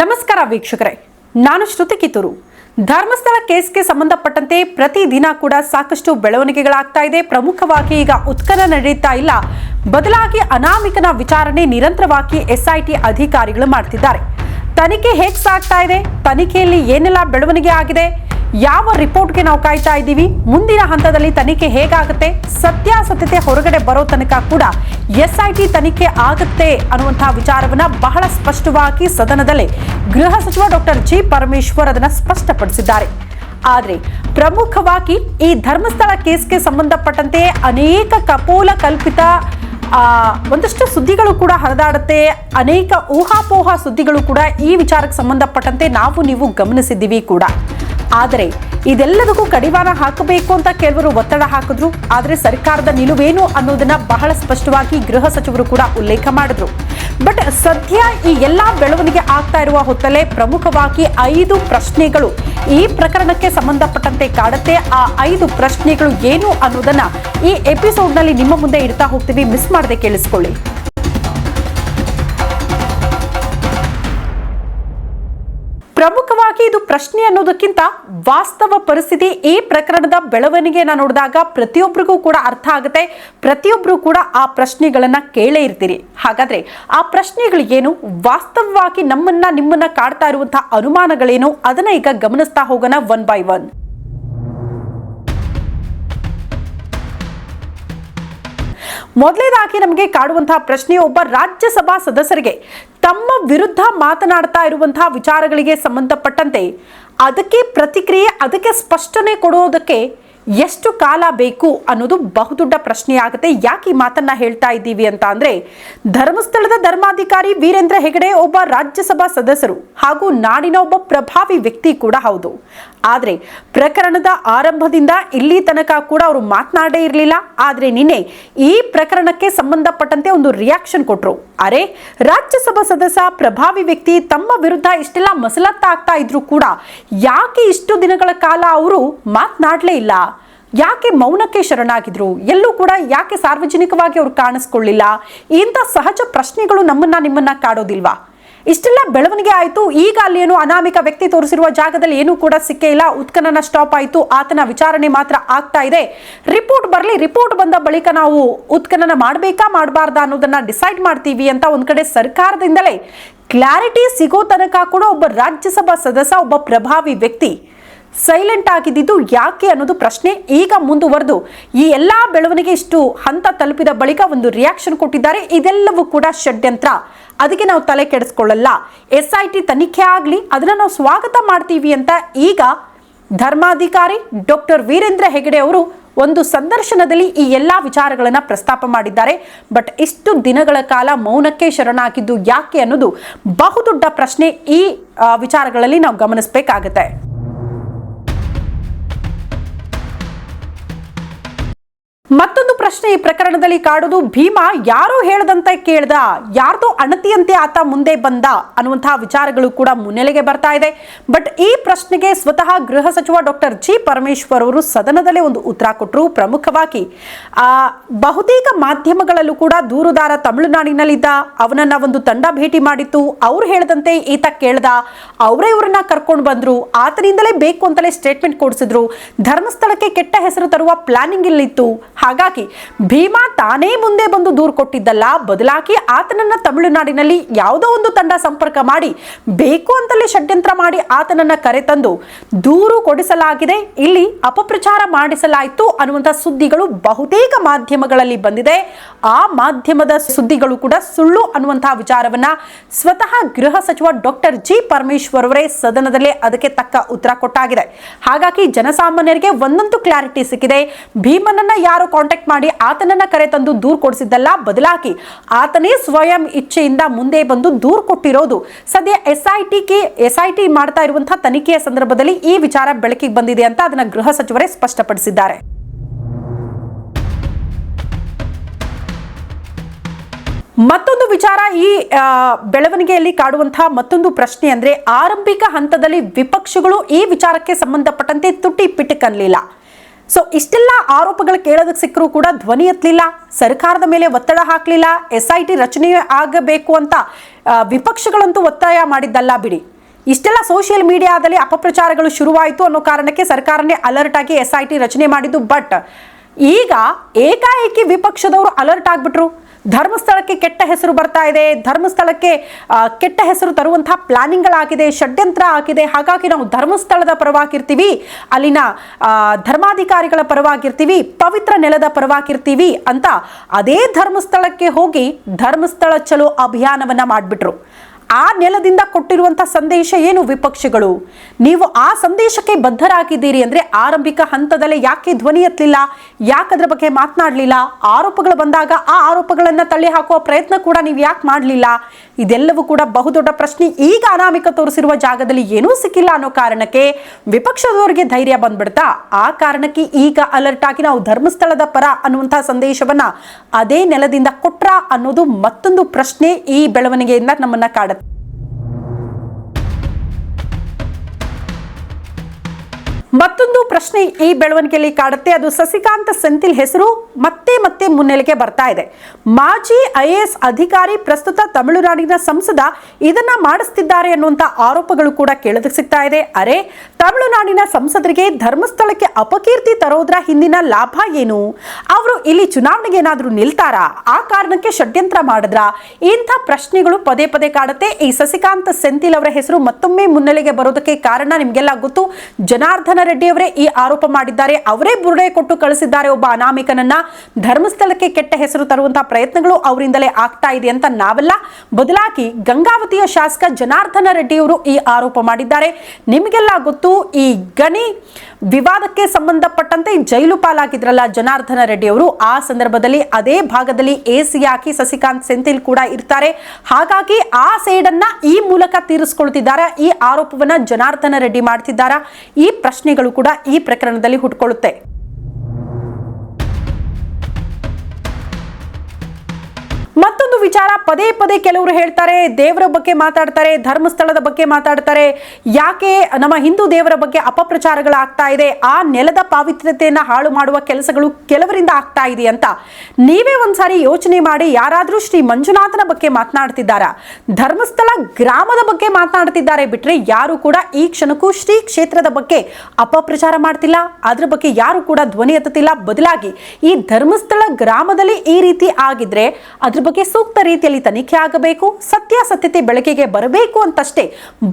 ನಮಸ್ಕಾರ ವೀಕ್ಷಕರೇ. ನಾನು ಶ್ರುತಿ ಕಿತ್ತೂರು. ಧರ್ಮಸ್ಥಳ ಕೇಸ್ಗೆ ಸಂಬಂಧಪಟ್ಟಂತೆ ಪ್ರತಿದಿನ ಕೂಡ ಸಾಕಷ್ಟು ಬೆಳವಣಿಗೆಗಳಾಗ್ತಾ ಇದೆ. ಪ್ರಮುಖವಾಗಿ ಈಗ ಉತ್ಖನ ನಡೆಯುತ್ತಾ ಇಲ್ಲ. ಬದಲಾಗಿ ಅನಾಮಿಕನ ವಿಚಾರಣೆ ನಿರಂತರವಾಗಿ ಎಸ್ಐಟಿ ಅಧಿಕಾರಿಗಳು ಮಾಡ್ತಿದ್ದಾರೆ. ತನಿಖೆ ಹೇಗೆ ಸಾಗ್ತಾ ಇದೆ? ತನಿಖೆಯಲ್ಲಿ ಏನೆಲ್ಲ ಬೆಳವಣಿಗೆ ಆಗಿದೆ? ಯಾವ ರಿಪೋರ್ಟ್ಗೆ ನಾವು ಕಾಯ್ತಾ ಇದ್ದೀವಿ? ಮುಂದಿನ ಹಂತದಲ್ಲಿ ತನಿಖೆ ಹೇಗಾಗುತ್ತೆ? ಸತ್ಯಾಸತ್ಯತೆ ಹೊರಗಡೆ ಬರೋ ತನಕ ಕೂಡ ಎಸ್ಐಟಿ ತನಿಖೆ ಆಗುತ್ತೆ ಅನ್ನುವಂತಹ ವಿಚಾರವನ್ನ ಬಹಳ ಸ್ಪಷ್ಟವಾಗಿ ಸದನದಲ್ಲಿ ಗೃಹ ಸಚಿವ ಡಾಕ್ಟರ್ ಜಿ ಪರಮೇಶ್ವರ್ ಅದನ್ನ ಸ್ಪಷ್ಟಪಡಿಸಿದ್ದಾರೆ. ಆದರೆ ಪ್ರಮುಖವಾಗಿ ಈ ಧರ್ಮಸ್ಥಳ ಕೇಸ್ಗೆ ಸಂಬಂಧಪಟ್ಟಂತೆ ಅನೇಕ ಕಪೋಲ ಕಲ್ಪಿತ ಆ, ಒಂದಷ್ಟು ಸುದ್ದಿಗಳು ಕೂಡ ಹರಿದಾಡುತ್ತೆ. ಅನೇಕ ಊಹಾಪೋಹ ಸುದ್ದಿಗಳು ಕೂಡ ಈ ವಿಚಾರಕ್ಕೆ ಸಂಬಂಧಪಟ್ಟಂತೆ ನಾವು ನೀವು ಗಮನಿಸಿದ್ದೀವಿ ಕೂಡ. ಆದರೆ ಇದೆಲ್ಲದಕ್ಕೂ ಕಡಿವಾಣ ಹಾಕಬೇಕು ಅಂತ ಕೆಲವರು ಒತ್ತಡ ಹಾಕಿದ್ರು. ಆದರೆ ಸರ್ಕಾರದ ನಿಲುವೇನು ಅನ್ನೋದನ್ನ ಬಹಳ ಸ್ಪಷ್ಟವಾಗಿ ಗೃಹ ಸಚಿವರು ಕೂಡ ಉಲ್ಲೇಖ ಮಾಡಿದ್ರು. ಬಟ್ ಸದ್ಯ ಈ ಎಲ್ಲಾ ಬೆಳವಣಿಗೆ ಆಗ್ತಾ ಇರುವ ಹೊತ್ತಲ್ಲೇ ಪ್ರಮುಖವಾಗಿ ಐದು ಪ್ರಶ್ನೆಗಳು ಈ ಪ್ರಕರಣಕ್ಕೆ ಸಂಬಂಧಪಟ್ಟಂತೆ ಕಾಡುತ್ತೆ. ಆ ಐದು ಪ್ರಶ್ನೆಗಳು ಏನು ಅನ್ನೋದನ್ನ ಈ ಎಪಿಸೋಡ್ನಲ್ಲಿ ನಿಮ್ಮ ಮುಂದೆ ಇಡ್ತಾ ಹೋಗ್ತೀವಿ. ಮಿಸ್ ಮಾಡದೆ ಕೇಳಿಸ್ಕೊಳ್ಳಿ. ಪ್ರಮುಖವಾಗಿ ಇದು ಪ್ರಶ್ನೆ ಅನ್ನೋದಕ್ಕಿಂತ ವಾಸ್ತವ ಪರಿಸ್ಥಿತಿ ಈ ಪ್ರಕರಣದ ಬೆಳವಣಿಗೆನ ನೋಡಿದಾಗ ಪ್ರತಿಯೊಬ್ಬರಿಗೂ ಕೂಡ ಅರ್ಥ ಆಗುತ್ತೆ. ಪ್ರತಿಯೊಬ್ಬರು ಕೂಡ ಆ ಪ್ರಶ್ನೆಗಳನ್ನ ಕೇಳೇ ಇರ್ತೀರಿ. ಹಾಗಾದ್ರೆ ಆ ಪ್ರಶ್ನೆಗಳು ಏನು? ವಾಸ್ತವವಾಗಿ ನಮ್ಮನ್ನ ನಿಮ್ಮನ್ನ ಕಾಡ್ತಾ ಇರುವಂತಹ ಅನುಮಾನಗಳೇನು? ಅದನ್ನ ಈಗ ಗಮನಿಸ್ತಾ ಹೋಗೋಣ ಒನ್ ಬೈ ಒನ್ ಮೊದಲನೇದಾಗಿ ನಮಗೆ ಕಾಡುವಂತಹ ಪ್ರಶ್ನೆ ಒಬ್ಬ ರಾಜ್ಯಸಭಾ ಸದಸ್ಯರಿಗೆ ತಮ್ಮ ವಿರುದ್ಧ ಮಾತನಾಡ್ತಾ ಇರುವಂತಹ ವಿಚಾರಗಳಿಗೆ ಸಂಬಂಧಪಟ್ಟಂತೆ ಅದಕ್ಕೆ ಪ್ರತಿಕ್ರಿಯೆ, ಅದಕ್ಕೆ ಸ್ಪಷ್ಟನೆ ಕೊಡೋದಕ್ಕೆ ಎಷ್ಟು ಕಾಲ ಬೇಕು ಅನ್ನೋದು ಬಹುದೊಡ್ಡ ಪ್ರಶ್ನೆ ಆಗುತ್ತೆ ಯಾಕೆ ಈ ಮಾತನ್ನ ಹೇಳ್ತಾ ಇದ್ದೀವಿ ಅಂತ ಅಂದ್ರೆ, ಧರ್ಮಸ್ಥಳದ ಧರ್ಮಾಧಿಕಾರಿ ವೀರೇಂದ್ರ ಹೆಗಡೆ ಒಬ್ಬ ರಾಜ್ಯಸಭಾ ಸದಸ್ಯರು ಹಾಗೂ ನಾಡಿನ ಒಬ್ಬ ಪ್ರಭಾವಿ ವ್ಯಕ್ತಿ ಕೂಡ ಹೌದು. ಆದ್ರೆ, ಪ್ರಕರಣದ ಆರಂಭದಿಂದ ಇಲ್ಲಿ ತನಕ ಕೂಡ ಅವರು ಮಾತನಾಡೇ ಇರಲಿಲ್ಲ. ಆದ್ರೆ ನಿನ್ನೆ ಈ ಪ್ರಕರಣಕ್ಕೆ ಸಂಬಂಧಪಟ್ಟಂತೆ ಒಂದು ರಿಯಾಕ್ಷನ್ ಕೊಟ್ರು. ಅರೆ ರಾಜ್ಯಸಭಾ ಸದಸ್ಯ, ಪ್ರಭಾವಿ ವ್ಯಕ್ತಿ ತಮ್ಮ ವಿರುದ್ಧ ಇಷ್ಟೆಲ್ಲ ಮಸಲತ್ತಾಗ್ತಾ ಇದ್ರು ಕೂಡ ಯಾಕೆ ಇಷ್ಟು ದಿನಗಳ ಕಾಲ ಅವರು ಮಾತನಾಡಲೇ ಇಲ್ಲ? ಯಾಕೆ ಮೌನಕ್ಕೆ ಶರಣಾಗಿದ್ರು? ಎಲ್ಲೂ ಕೂಡ ಯಾಕೆ ಸಾರ್ವಜನಿಕವಾಗಿ ಅವ್ರು ಕಾಣಿಸ್ಕೊಳ್ಳಿಲ್ಲ? ಇಂಥ ಸಹಜ ಪ್ರಶ್ನೆಗಳು ನಮ್ಮನ್ನ ನಿಮ್ಮನ್ನ ಕಾಡೋದಿಲ್ವಾ? ಇಷ್ಟೆಲ್ಲ ಬೆಳವಣಿಗೆ ಆಯಿತು. ಈಗ ಅಲ್ಲಿ ಏನು ಅನಾಮಿಕ ವ್ಯಕ್ತಿ ತೋರಿಸಿರುವ ಜಾಗದಲ್ಲಿ ಏನೂ ಕೂಡ ಸಿಕ್ಕೇ ಇಲ್ಲ. ಉತ್ಖನನ ಸ್ಟಾಪ್ ಆಯಿತು. ಆತನ ವಿಚಾರಣೆ ಮಾತ್ರ ಆಗ್ತಾ ಇದೆ. ರಿಪೋರ್ಟ್ ಬರಲಿ. ರಿಪೋರ್ಟ್ ಬಂದ ಬಳಿಕ ನಾವು ಉತ್ಖನನ ಮಾಡಬೇಕಾ, ಮಾಡಬಾರ್ದಾ ಅನ್ನೋದನ್ನ ಡಿಸೈಡ್ ಮಾಡ್ತೀವಿ ಅಂತ ಒಂದು ಕಡೆ ಸರ್ಕಾರದಿಂದಲೇ ಕ್ಲಾರಿಟಿ ಸಿಗೋ ತನಕ ಕೂಡ ಒಬ್ಬ ರಾಜ್ಯಸಭಾ ಸದಸ್ಯ, ಒಬ್ಬ ಪ್ರಭಾವಿ ವ್ಯಕ್ತಿ ಸೈಲೆಂಟ್ ಆಗಿದ್ದು ಯಾಕೆ ಅನ್ನೋದು ಪ್ರಶ್ನೆ ಈಗ ಮುಂದುವರೆದು. ಈ ಎಲ್ಲಾ ಬೆಳವಣಿಗೆ ಇಷ್ಟು ಹಂತ ತಲುಪಿದ ಬಳಿಕ ಒಂದು ರಿಯಾಕ್ಷನ್ ಕೊಟ್ಟಿದ್ದಾರೆ. ಇದೆಲ್ಲವೂ ಕೂಡ ಷಡ್ಯಂತ್ರ. ಅದಕ್ಕೆ ನಾವು ತಲೆ ಕೆಡಿಸ್ಕೊಳ್ಳಲ್ಲ. ಎಸ್ ಐ ಟಿ ತನಿಖೆ ಆಗಲಿ, ಅದನ್ನ ನಾವು ಸ್ವಾಗತ ಮಾಡ್ತೀವಿ ಅಂತ ಈಗ ಧರ್ಮಾಧಿಕಾರಿ ಡಾಕ್ಟರ್ ವೀರೇಂದ್ರ ಹೆಗಡೆ ಅವರು ಒಂದು ಸಂದರ್ಶನದಲ್ಲಿ ಈ ಎಲ್ಲಾ ವಿಚಾರಗಳನ್ನು ಪ್ರಸ್ತಾಪ ಮಾಡಿದ್ದಾರೆ. ಬಟ್ ಇಷ್ಟು ದಿನಗಳ ಕಾಲ ಮೌನಕ್ಕೆ ಶರಣಾಗಿದ್ದು ಯಾಕೆ ಅನ್ನೋದು ಬಹುದೊಡ್ಡ ಪ್ರಶ್ನೆ ಈ ವಿಚಾರಗಳಲ್ಲಿ ನಾವು ಗಮನಿಸಬೇಕಾಗುತ್ತೆ. ಮತ್ತೊಂದು ಪ್ರಶ್ನೆ ಈ ಪ್ರಕರಣದಲ್ಲಿ ಕಾಡುದು ಭೀಮಾ ಯಾರೋ ಹೇಳದಂತೆ ಕೇಳ್ದ, ಯಾರ್ದೋ ಅಣತಿಯಂತೆ ಆತ ಮುಂದೆ ಬಂದ ಅನ್ನುವಂತಹ ವಿಚಾರಗಳು ಕೂಡ ಮುನ್ನೆಲೆಗೆ ಬರ್ತಾ ಇದೆ. ಬಟ್ ಈ ಪ್ರಶ್ನೆಗೆ ಸ್ವತಃ ಗೃಹ ಸಚಿವ ಡಾಕ್ಟರ್ ಜಿ ಪರಮೇಶ್ವರ್ ಅವರು ಸದನದಲ್ಲೇ ಒಂದು ಉತ್ತರ ಕೊಟ್ಟರು ಪ್ರಮುಖವಾಗಿ. ಆ, ಬಹುತೇಕ ಮಾಧ್ಯಮಗಳಲ್ಲೂ ಕೂಡ ದೂರುದಾರ ತಮಿಳುನಾಡಿನಲ್ಲಿದ್ದ ಅವನನ್ನ ಒಂದು ತಂಡ ಭೇಟಿ ಮಾಡಿತ್ತು. ಅವ್ರು ಹೇಳದಂತೆ ಈತ ಕೇಳ್ದ, ಅವರೇ ಇವರನ್ನ ಕರ್ಕೊಂಡು ಬಂದ್ರು. ಆತನಿಂದಲೇ ಬೇಕು ಅಂತಲೇ ಸ್ಟೇಟ್ಮೆಂಟ್ ಕೊಡಿಸಿದ್ರು. ಧರ್ಮಸ್ಥಳಕ್ಕೆ ಕೆಟ್ಟ ಹೆಸರು ತರುವ ಪ್ಲಾನಿಂಗ್ ಇಲ್ಲಿತ್ತು. ಹಾಗಾಗಿ ಭೀಮಾ ತಾನೇ ಮುಂದೆ ಬಂದು ದೂರು ಕೊಟ್ಟಿದ್ದಲ್ಲ, ಬದಲಾಗಿ ಆತನನ್ನ ತಮಿಳುನಾಡಿನಲ್ಲಿ ಯಾವುದೋ ಒಂದು ತಂಡ ಸಂಪರ್ಕ ಮಾಡಿ, ಬೇಕು ಅಂತಲೇ ಷಡ್ಯಂತ್ರ ಮಾಡಿ ಆತನನ್ನ ಕರೆತಂದು ದೂರು ಕೊಡಿಸಲಾಗಿದೆ. ಇಲ್ಲಿ ಅಪಪ್ರಚಾರ ಮಾಡಿಸಲಾಯಿತು ಅನ್ನುವಂಥ ಸುದ್ದಿಗಳು ಬಹುತೇಕ ಮಾಧ್ಯಮಗಳಲ್ಲಿ ಬಂದಿದೆ. ಆ ಮಾಧ್ಯಮದ ಸುದ್ದಿಗಳು ಕೂಡ ಸುಳ್ಳು ಅನ್ನುವಂತಹ ವಿಚಾರವನ್ನ ಸ್ವತಃ ಗೃಹ ಸಚಿವ ಡಾಕ್ಟರ್ ಜಿ ಪರಮೇಶ್ವರ್ ಅವರೇ ಸದನದಲ್ಲೇ ಅದಕ್ಕೆ ತಕ್ಕ ಉತ್ತರ ಕೊಟ್ಟಾಗಿದೆ. ಹಾಗಾಗಿ ಜನಸಾಮಾನ್ಯರಿಗೆ ಒಂದೊಂದು ಕ್ಲಾರಿಟಿ ಸಿಕ್ಕಿದೆ. ಭೀಮನನ್ನ ಯಾರು ಕಾಂಟ್ಯಾಕ್ಟ್ ಮಾಡಿ ಆತನನ್ನ ಕರೆ ತಂದು ದೂರು ಕೊಡಿಸಿದ್ದಲ್ಲ ಬದಲಾಗಿ ಆತನೇ ಸ್ವಯಂ ಇಚ್ಛೆಯಿಂದ ಮುಂದೆ ಬಂದು ದೂರು ಕೊಟ್ಟಿರೋದು. ಸದ್ಯ ಎಸ್ ಐ ಟಿಗೆ ಎಸ್ ಐ ಟಿ ಮಾಡ್ತಾ ಇರುವಂತಹ ತನಿಖೆಯ ಸಂದರ್ಭದಲ್ಲಿ ಈ ವಿಚಾರ ಬೆಳಕಿಗೆ ಬಂದಿದೆ ಅಂತ ಅದನ್ನ ಗೃಹ ಸಚಿವರೇ ಸ್ಪಷ್ಟಪಡಿಸಿದ್ದಾರೆ. ಮತ್ತೊಂದು ವಿಚಾರ ಈ ಬೆಳವಣಿಗೆಯಲ್ಲಿ ಕಾಡುವಂತಹ ಮತ್ತೊಂದು ಪ್ರಶ್ನೆ ಅಂದ್ರೆ ಆರಂಭಿಕ ಹಂತದಲ್ಲಿ ವಿಪಕ್ಷಗಳು ಈ ವಿಚಾರಕ್ಕೆ ಸಂಬಂಧಪಟ್ಟಂತೆ ತುಟಿ ಪಿಟಕನ್ಲಿಲ್ಲ. ಸೊ ಇಷ್ಟೆಲ್ಲ ಆರೋಪಗಳು ಕೇಳೋದಕ್ಕೆ ಸಿಕ್ಕರೂ ಕೂಡ ಧ್ವನಿ ಎತ್ತಲಿಲ್ಲ, ಸರ್ಕಾರದ ಮೇಲೆ ಒತ್ತಡ ಹಾಕಲಿಲ್ಲ ಎಸ್ ಐ ಟಿ ರಚನೆ ಆಗಬೇಕು ಅಂತ ವಿಪಕ್ಷಗಳಂತೂ ಒತ್ತಾಯ ಮಾಡಿದ್ದಲ್ಲ ಬಿಡಿ. ಇಷ್ಟೆಲ್ಲ ಸೋಷಿಯಲ್ ಮೀಡಿಯಾದಲ್ಲಿ ಅಪಪ್ರಚಾರಗಳು ಶುರುವಾಯಿತು ಅನ್ನೋ ಕಾರಣಕ್ಕೆ ಸರ್ಕಾರನೇ ಅಲರ್ಟ್ ಆಗಿ ಎಸ್ ಐ ಟಿ ರಚನೆ ಮಾಡಿದ್ದು ಬಟ್ ಈಗ ಏಕಾಏಕಿ ವಿಪಕ್ಷದವರು ಅಲರ್ಟ್ ಆಗ್ಬಿಟ್ರು. ಧರ್ಮಸ್ಥಳಕ್ಕೆ ಕೆಟ್ಟ ಹೆಸರು ಬರ್ತಾ ಇದೆ. ಧರ್ಮಸ್ಥಳಕ್ಕೆ ಕೆಟ್ಟ ಹೆಸರು ತರುವಂತಹ ಪ್ಲಾನಿಂಗ್ಗಳಾಗಿದೆ ಷಡ್ಯಂತ್ರ ಆಗಿದೆ. ಹಾಗಾಗಿ ನಾವು ಧರ್ಮಸ್ಥಳದ ಪರವಾಗಿರ್ತೀವಿ. ಅಲ್ಲಿನ ಧರ್ಮಾಧಿಕಾರಿಗಳ ಪರವಾಗಿರ್ತೀವಿ. ಪವಿತ್ರ ನೆಲದ ಪರವಾಗಿರ್ತೀವಿ ಅಂತ ಅದೇ ಧರ್ಮಸ್ಥಳಕ್ಕೆ ಹೋಗಿ ಧರ್ಮಸ್ಥಳ ಚಲೋ ಅಭಿಯಾನವನ್ನ ಮಾಡಿಬಿಟ್ರು. ಆ ನೆಲದಿಂದ ಕೊಟ್ಟಿರುವಂಥ ಸಂದೇಶ ಏನು ವಿಪಕ್ಷಗಳು? ನೀವು ಆ ಸಂದೇಶಕ್ಕೆ ಬದ್ಧರಾಗಿದ್ದೀರಿ ಅಂದ್ರೆ ಆರಂಭಿಕ ಹಂತದಲ್ಲೇ ಯಾಕೆ ಧ್ವನಿ ಎತ್ತಲಿಲ್ಲ? ಯಾಕೆ ಅದ್ರ ಬಗ್ಗೆ ಮಾತನಾಡಲಿಲ್ಲ? ಆರೋಪಗಳು ಬಂದಾಗ ಆ ಆರೋಪಗಳನ್ನ ತಳ್ಳಿ ಹಾಕುವ ಪ್ರಯತ್ನ ಕೂಡ ನೀವು ಯಾಕೆ ಮಾಡಲಿಲ್ಲ? ಇದೆಲ್ಲವೂ ಕೂಡ ಬಹುದೊಡ್ಡ ಪ್ರಶ್ನೆ ಈಗ ಅನಾಮಿಕ ತೋರಿಸಿರುವ ಜಾಗದಲ್ಲಿ ಏನೂ ಸಿಕ್ಕಿಲ್ಲ ಅನ್ನೋ ಕಾರಣಕ್ಕೆ ವಿಪಕ್ಷದವರಿಗೆ ಧೈರ್ಯ ಬಂದ್ಬಿಡ್ತಾ, ಆ ಕಾರಣಕ್ಕೆ ಈಗ ಅಲರ್ಟ್ ಆಗಿ ನಾವು ಧರ್ಮಸ್ಥಳದ ಪರ ಅನ್ನುವಂತಹ ಸಂದೇಶವನ್ನ ಅದೇ ನೆಲದಿಂದ ಕೊಟ್ರ ಅನ್ನೋದು ಮತ್ತೊಂದು ಪ್ರಶ್ನೆ ಈ ಬೆಳವಣಿಗೆಯಿಂದ ನಮ್ಮನ್ನ ಕಾಡುತ್ತೆ. ಮತ್ತೊಂದು ಪ್ರಶ್ನೆ ಈ ಬೆಳವಣಿಗೆಯಲ್ಲಿ ಕಾಡುತ್ತೆ. ಅದು ಸಸಿಕಾಂತ್ ಸೆಂಥಿಲ್ ಹೆಸರು ಮತ್ತೆ ಮತ್ತೆ ಮುನ್ನೆಲೆಗೆ ಬರ್ತಾ ಇದೆ. ಮಾಜಿ ಐ ಎಸ್ ಅಧಿಕಾರಿ ಪ್ರಸ್ತುತ ತಮಿಳುನಾಡಿನ ಸಂಸದ ಇದನ್ನ ಮಾಡಿಸ್ತಿದ್ದಾರೆ ಅನ್ನುವಂಥ ಆರೋಪಗಳು ಕೂಡ ಕೇಳೋದಕ್ಕೆ ಸಿಗ್ತಾ ಇದೆ. ಅರೆ, ತಮಿಳುನಾಡಿನ ಸಂಸದರಿಗೆ ಧರ್ಮಸ್ಥಳಕ್ಕೆ ಅಪಕೀರ್ತಿ ತರೋದ್ರ ಹಿಂದಿನ ಲಾಭ ಏನು? ಅವರು ಇಲ್ಲಿ ಚುನಾವಣೆಗೆ ಏನಾದರೂ ನಿಲ್ತಾರಾ? ಆ ಕಾರಣಕ್ಕೆ ಷಡ್ಯಂತ್ರ ಮಾಡಿದ್ರ? ಇಂಥ ಪ್ರಶ್ನೆಗಳು ಪದೇ ಪದೇ ಕಾಡುತ್ತೆ. ಈ ಸಸಿಕಾಂತ್ ಸೆಂಥಿಲ್ ಅವರ ಹೆಸರು ಮತ್ತೊಮ್ಮೆ ಮುನ್ನೆಲೆಗೆ ಬರೋದಕ್ಕೆ ಕಾರಣ ನಿಮ್ಗೆಲ್ಲ ಗೊತ್ತು. ಜನಾರ್ದನ ರೆಡ್ಡಿ ಅವರೇ ಈ ಆರೋಪ ಮಾಡಿದ್ದಾರೆ. ಅವರೇ ಬುರುಡೆ ಕೊಟ್ಟು ಕಳಿಸಿದ್ದಾರೆ. ಒಬ್ಬ ಅನಾಮಿಕನನ್ನ ಧರ್ಮಸ್ಥಳಕ್ಕೆ ಕೆಟ್ಟ ಹೆಸರು ತರುವಂತಹ ಪ್ರಯತ್ನಗಳು ಅವರಿಂದಲೇ ಆಗ್ತಾ ಇದೆ ಅಂತ ನಾವೆಲ್ಲ ಬದಲಾಗಿ ಗಂಗಾವತಿಯ ಶಾಸಕ ಜನಾರ್ದನ ರೆಡ್ಡಿ ಅವರು ಈ ಆರೋಪ ಮಾಡಿದ್ದಾರೆ. ನಿಮಗೆಲ್ಲ ಗೊತ್ತು, ಈ ಗಣಿ ವಿವಾದಕ್ಕೆ ಸಂಬಂಧಪಟ್ಟಂತೆ ಜೈಲು ಪಾಲಾಗಿದ್ರಲ್ಲ ಜನಾರ್ದನ ರೆಡ್ಡಿ ಅವರು. ಆ ಸಂದರ್ಭದಲ್ಲಿ ಅದೇ ಭಾಗದಲ್ಲಿ ಎಸಿ ಹಾಕಿ ಸಸಿಕಾಂತ್ ಸೆಂಥಿಲ್ ಕೂಡ ಇರ್ತಾರೆ. ಹಾಗಾಗಿ ಆ ಸೈಡನ್ನ ಈ ಮೂಲಕ ತೀರಿಸಿಕೊಳ್ತಿದ್ದಾರೆ? ಈ ಆರೋಪವನ್ನ ಜನಾರ್ದನ ರೆಡ್ಡಿ ಮಾಡ್ತಿದ್ದಾರೆ? ಈ ಪ್ರಶ್ನೆಗಳು ಕೂಡ ಈ ಪ್ರಕರಣದಲ್ಲಿ ಹುಟ್ಕೊಳ್ಳುತ್ತೆ. ವಿಚಾರ ಪದೇ ಪದೇ ಕೆಲವರು ಹೇಳ್ತಾರೆ, ದೇವರ ಬಗ್ಗೆ ಮಾತಾಡ್ತಾರೆ, ಧರ್ಮಸ್ಥಳದ ಬಗ್ಗೆ ಮಾತಾಡ್ತಾರೆ. ಯಾಕೆ ನಮ್ಮ ಹಿಂದೂ ದೇವರ ಬಗ್ಗೆ ಅಪಪ್ರಚಾರಗಳಾಗ್ತಾ ಇದೆ? ಆ ನೆಲದ ಪಾವಿತ್ರ್ಯತೆಯನ್ನ ಹಾಳು ಮಾಡುವ ಕೆಲಸಗಳು ಕೆಲವರಿಂದ ಆಗ್ತಾ ಇದೆ ಅಂತ ನೀವೇ ಒಂದ್ಸಾರಿ ಯೋಚನೆ ಮಾಡಿ, ಯಾರಾದ್ರೂ ಶ್ರೀ ಮಂಜುನಾಥನ ಬಗ್ಗೆ ಮಾತನಾಡ್ತಿದ್ದಾರಾ? ಧರ್ಮಸ್ಥಳ ಗ್ರಾಮದ ಬಗ್ಗೆ ಮಾತನಾಡ್ತಿದ್ದಾರೆ ಬಿಟ್ರೆ ಯಾರು ಕೂಡ ಈ ಕ್ಷಣಕ್ಕೂ ಶ್ರೀ ಕ್ಷೇತ್ರದ ಬಗ್ಗೆ ಅಪಪ್ರಚಾರ ಮಾಡ್ತಿಲ್ಲ. ಅದ್ರ ಬಗ್ಗೆ ಯಾರು ಕೂಡ ಧ್ವನಿ ಎತ್ತುತ್ತಿಲ್ಲ. ಬದಲಾಗಿ ಈ ಧರ್ಮಸ್ಥಳ ಗ್ರಾಮದಲ್ಲಿ ಈ ರೀತಿ ಆಗಿದ್ರೆ ಅದ್ರ ಬಗ್ಗೆ ಸೂಕ್ತ ರೀತಿಯಲ್ಲಿ ತನಿಖೆ ಆಗಬೇಕು, ಸತ್ಯಾಸತ್ಯತೆ ಬೆಳಕಿಗೆ ಬರಬೇಕು ಅಂತಷ್ಟೇ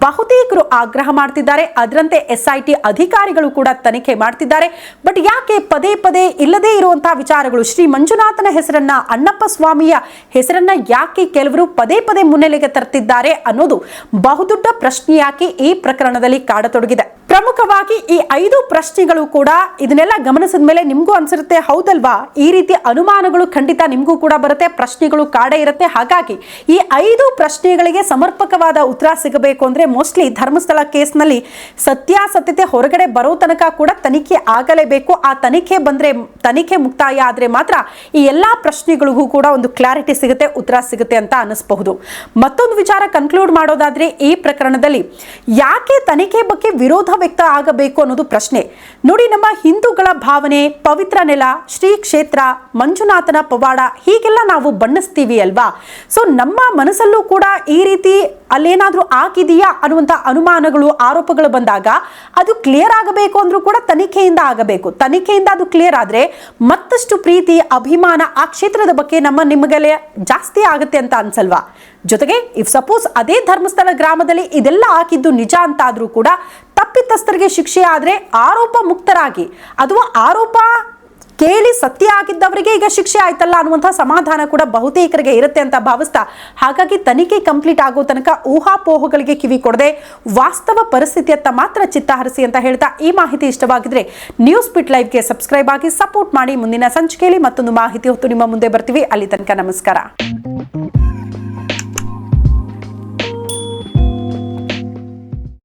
ಬಹುತೇಕರು ಆಗ್ರಹ ಮಾಡ್ತಿದ್ದಾರೆ. ಅದರಂತೆ ಎಸ್ಐಟಿ ಅಧಿಕಾರಿಗಳು ಕೂಡ ತನಿಖೆ ಮಾಡ್ತಿದ್ದಾರೆ. ಬಟ್ ಯಾಕೆ ಪದೇ ಪದೇ ಇಲ್ಲದೇ ಇರುವಂತಹ ವಿಚಾರಗಳು? ಶ್ರೀ ಮಂಜುನಾಥನ ಹೆಸರನ್ನ ಅಣ್ಣಪ್ಪ ಸ್ವಾಮಿಯ ಹೆಸರನ್ನ ಯಾಕೆ ಕೆಲವರು ಪದೇ ಪದೇ ಮುನ್ನೆಲೆಗೆ ತರ್ತಿದ್ದಾರೆ ಅನ್ನೋದು ಬಹುದೊಡ್ಡ ಪ್ರಶ್ನೆಯಾಗಿ ಈ ಪ್ರಕರಣದಲ್ಲಿ ಕಾಡತೊಡಗಿದೆ. ಪ್ರಮುಖವಾಗಿ ಈ ಐದು ಪ್ರಶ್ನೆಗಳು ಕೂಡ ಇದನ್ನೆಲ್ಲ ಗಮನಿಸಿದ ಮೇಲೆ ನಿಮಗೂ ಅನ್ಸಿರುತ್ತೆ, ಹೌದಲ್ವಾ? ಈ ರೀತಿ ಅನುಮಾನಗಳು ಖಂಡಿತ ನಿಮಗೂ ಕೂಡ ಬರುತ್ತೆ, ಪ್ರಶ್ನೆಗಳು ಕಾಡ ಇರುತ್ತೆ. ಹಾಗಾಗಿ ಈ ಐದು ಪ್ರಶ್ನೆಗಳಿಗೆ ಸಮರ್ಪಕವಾದ ಉತ್ತರ ಸಿಗಬೇಕು ಅಂದ್ರೆ ಮೋಸ್ಟ್ಲಿ ಧರ್ಮಸ್ಥಳ ಕೇಸ್ನಲ್ಲಿ ಸತ್ಯಾಸತ್ಯತೆ ಹೊರಗಡೆ ಬರೋ ತನಕ ಕೂಡ ತನಿಖೆ ಆಗಲೇಬೇಕು. ಆ ತನಿಖೆ ಬಂದ್ರೆ, ತನಿಖೆ ಮುಕ್ತಾಯ ಆದ್ರೆ ಮಾತ್ರ ಈ ಎಲ್ಲಾ ಪ್ರಶ್ನೆಗಳಿಗೂ ಕೂಡ ಒಂದು ಕ್ಲಾರಿಟಿ ಸಿಗುತ್ತೆ, ಉತ್ತರ ಸಿಗುತ್ತೆ ಅಂತ ಅನಿಸಬಹುದು ಮತ್ತೊಂದು ವಿಚಾರ ಕನ್ಕ್ಲೂಡ್ ಮಾಡೋದಾದ್ರೆ ಈ ಪ್ರಕರಣದಲ್ಲಿ ಯಾಕೆ ತನಿಖೆ ಬಗ್ಗೆ ವಿರೋಧ ವ್ಯಕ್ತ ಆಗಬೇಕು ಅನ್ನೋದು ಪ್ರಶ್ನೆ. ನೋಡಿ, ನಮ್ಮ ಹಿಂದೂಗಳ ಭಾವನೆ, ಪವಿತ್ರ ನೆಲ, ಶ್ರೀ ಕ್ಷೇತ್ರ, ಮಂಜುನಾಥನ ಪವಾಡ, ಹೀಗೆಲ್ಲ ನಾವು ಬಣ್ಣಿಸ್ತೀವಿ ಅಲ್ವಾ? ಸೊ ನಮ್ಮ ಮನಸ್ಸಲ್ಲೂ ಕೂಡ ಈ ರೀತಿ ಅಲ್ಲೇನಾದ್ರೂ ಆಗಿದೆಯಾ ಅನ್ನುವಂಥ ಅನುಮಾನಗಳು, ಆರೋಪಗಳು ಬಂದಾಗ ಅದು ಕ್ಲಿಯರ್ ಆಗಬೇಕು ಅಂದ್ರೂ ಕೂಡ ತನಿಖೆಯಿಂದ ಆಗಬೇಕು. ತನಿಖೆಯಿಂದ ಅದು ಕ್ಲಿಯರ್ ಆದ್ರೆ ಮತ್ತಷ್ಟು ಪ್ರೀತಿ, ಅಭಿಮಾನ ಆ ಕ್ಷೇತ್ರದ ಬಗ್ಗೆ ನಮ್ಮ ನಿಮಗೆಲ್ಲ ಜಾಸ್ತಿ ಆಗುತ್ತೆ ಅಂತ ಅನ್ಸಲ್ವಾ? ಜೊತೆಗೆ ಇಫ್ ಸಪೋಸ್ ಅದೇ ಧರ್ಮಸ್ಥಳ ಗ್ರಾಮದಲ್ಲಿ ಇದೆಲ್ಲ ಹಾಕಿದ್ದು ನಿಜ ಅಂತ ಆದ್ರೂ ಕೂಡ ತಪ್ಪಿತಸ್ಥರಿಗೆ ಶಿಕ್ಷೆ ಆದ್ರೆ ಆರೋಪ ಮುಕ್ತರಾಗಿ ಅಥವಾ ಆರೋಪ ಕೇಳಿ ಸತ್ಯ ಆಗಿದ್ದವರಿಗೆ ಈಗ ಶಿಕ್ಷೆ ಆಯ್ತಲ್ಲ ಅನ್ನುವಂತಹ ಸಮಾಧಾನ ಕೂಡ ಬಹುತೇಕರಿಗೆ ಇರುತ್ತೆ ಅಂತ ಭಾವಿಸ್ತಾ ಹಾಗಾಗಿ ತನಿಖೆ ಕಂಪ್ಲೀಟ್ ಆಗೋ ತನಕ ಊಹಾಪೋಹಗಳಿಗೆ ಕಿವಿ ಕೊಡದೆ ವಾಸ್ತವ ಪರಿಸ್ಥಿತಿಯತ್ತ ಮಾತ್ರ ಚಿತ್ತ ಹರಿಸಿ ಅಂತ ಹೇಳ್ತಾ ಈ ಮಾಹಿತಿ ಇಷ್ಟವಾಗಿದ್ರೆ ನ್ಯೂಸ್ ಪಿಟ್ ಲೈವ್ಗೆ ಸಬ್ಸ್ಕ್ರೈಬ್ ಆಗಿ ಸಪೋರ್ಟ್ ಮಾಡಿ ಮುಂದಿನ ಸಂಚಿಕೆಯಲ್ಲಿ ಮತ್ತೊಂದು ಮಾಹಿತಿ ಹೊತ್ತು ನಿಮ್ಮ ಮುಂದೆ ಬರ್ತೀವಿ. ಅಲ್ಲಿ ತನಕ ನಮಸ್ಕಾರ.